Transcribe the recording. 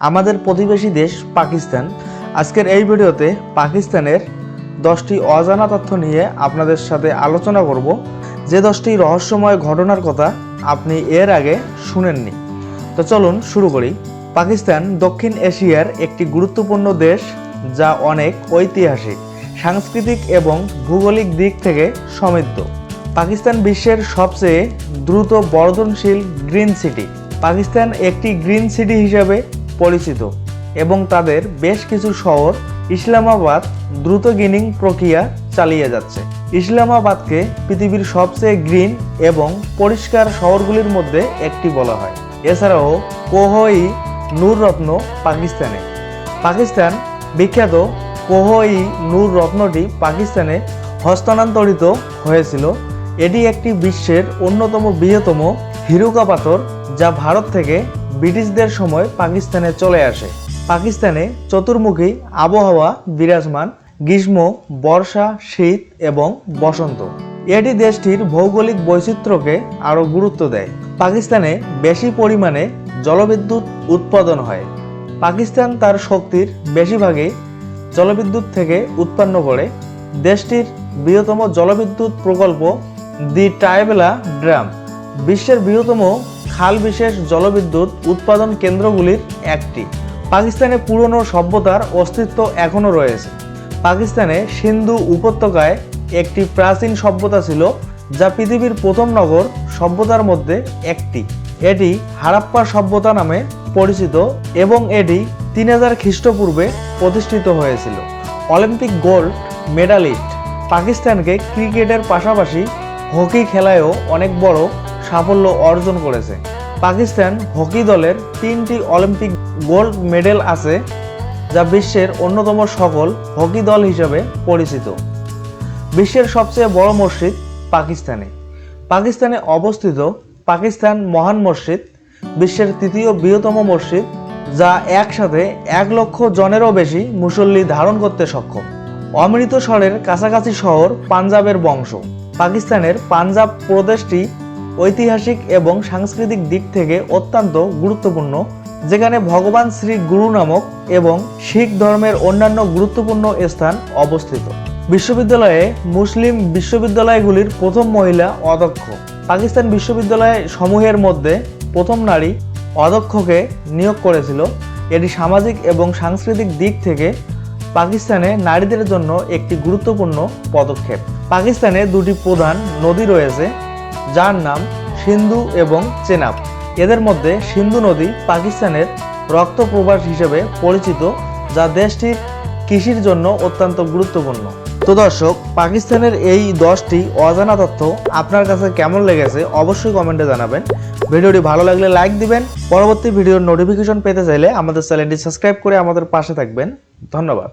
আমাদের প্রতিবেশী দেশ পাকিস্তান। আজকের এই ভিডিওতে পাকিস্তানের দশটি অজানা তথ্য নিয়ে আপনাদের সাথে আলোচনা করব। যে দশটি রহস্যময় ঘটনার কথা আপনি এর আগে শুনেননি। তো চলুন শুরু করি। পাকিস্তান দক্ষিণ এশিয়ার একটি গুরুত্বপূর্ণ দেশ যা অনেক ঐতিহাসিক, সাংস্কৃতিক এবং ভৌগোলিক দিক থেকে সমৃদ্ধ। পাকিস্তান বিশ্বের সবচেয়ে দ্রুত বর্ধনশীল গ্রিন সিটি। পাকিস্তান একটি গ্রিন সিটি হিসাবে পরিচিত এবং তাদের বেশ কিছু শহর ইসলামাবাদ দ্রুত গেনিং প্রক্রিয়া চালিয়ে যাচ্ছে। ইসলামাবাদকে পৃথিবীর সবচেয়ে গ্রিন এবং পরিষ্কার শহরগুলির মধ্যে একটি বলা হয়। এছাড়াও, কোহই নূর রত্ন পাকিস্তানে। পাকিস্তান বিখ্যাত কোহই নূর রত্নটি পাকিস্তানে হস্তান্তরিত হয়েছিল। এটি একটি বিশ্বের অন্যতম বৃহত্তম হিরুকা পাথর যা ভারত থেকে ব্রিটিশদের সময় পাকিস্তানে চলে আসে। পাকিস্তানে চতুর্মুখী আবহাওয়া বিরাজমান, গ্রীষ্ম, বর্ষা, শীত এবং বসন্ত। এটি দেশটির ভৌগোলিক বৈচিত্র্যকে আরও গুরুত্ব দেয়। পাকিস্তানে বেশি পরিমাণে জলবিদ্যুৎ উৎপাদন হয়। পাকিস্তান তার শক্তির বেশিরভাগই জলবিদ্যুৎ থেকে উৎপন্ন করে। দেশটির বৃহত্তম জলবিদ্যুৎ প্রকল্প দি টাইবেলা ড্রাম। বিশ্বের বৃহত্তম খাল বিশেষ জলবিদ্যুৎ উৎপাদন কেন্দ্রগুলির একটি। পাকিস্তানে পুরনো সভ্যতার অস্তিত্ব এখনও রয়েছে। পাকিস্তানে সিন্ধু উপত্যকায় একটি প্রাচীন সভ্যতা ছিল, যা পৃথিবীর প্রথম নগর সভ্যতার মধ্যে একটি। এটি হারাপ্পা সভ্যতা নামে পরিচিত এবং এটি তিন হাজার খ্রিস্টপূর্বে প্রতিষ্ঠিত হয়েছিল। Olympic gold medalist. পাকিস্তানকে ক্রিকেটের পাশাপাশি হকি খেলায়ও অনেক বড় সাফল্য অর্জন করেছে। পাকিস্তান হকি দলের তিনটি অলিম্পিক গোল্ড মেডেল আছে, যা বিশ্বের অন্যতম সকল হকি দল হিসেবে পরিচিত। বিশ্বের সবচেয়ে বড় মসজিদ পাকিস্তানে। পাকিস্তানে অবস্থিত পাকিস্তান মহান মসজিদ, বিশ্বের তৃতীয় বৃহত্তম মসজিদ, যা একসাথে এক লক্ষ জনেরও বেশি মুসল্লি ধারণ করতে সক্ষম। অমৃতসরের কাছাকাছি শহর পাঞ্জাবের বংশ। পাকিস্তানের পাঞ্জাব প্রদেশটি ঐতিহাসিক এবং সাংস্কৃতিক দিক থেকে অত্যন্ত গুরুত্বপূর্ণ, যেখানে ভগবান শ্রী গুরু নামক এবং শিখ ধর্মের অন্যান্য গুরুত্বপূর্ণ স্থান অবস্থিত। বিশ্ববিদ্যালয়ে মুসলিম বিশ্ববিদ্যালয়গুলির প্রথম মহিলা অধ্যক্ষ। পাকিস্তান বিশ্ববিদ্যালয় সমূহের মধ্যে প্রথম নারী অধ্যক্ষকে নিয়োগ করেছিল। এটি সামাজিক এবং সাংস্কৃতিক দিক থেকে পাকিস্তানে নারীদের জন্য একটি গুরুত্বপূর্ণ পদক্ষেপ। পাকিস্তানে দুটি প্রধান নদী রয়েছে যার নাম সিন্ধু এবং চেনাব। এদের মধ্যে সিন্ধু নদী পাকিস্তানের রক্ত প্রবাস হিসেবে পরিচিত, যা দেশটির কৃষির জন্য অত্যন্ত গুরুত্বপূর্ণ। তো দর্শক, পাকিস্তানের এই দশটি অজানা তথ্য আপনার কাছে কেমন লেগেছে অবশ্যই কমেন্টে জানাবেন। ভিডিওটি ভালো লাগলে লাইক দিবেন। পরবর্তী ভিডিওর নোটিফিকেশন পেতে চাইলে আমাদের চ্যানেলটি সাবস্ক্রাইব করে আমাদের পাশে থাকবেন। ধন্যবাদ।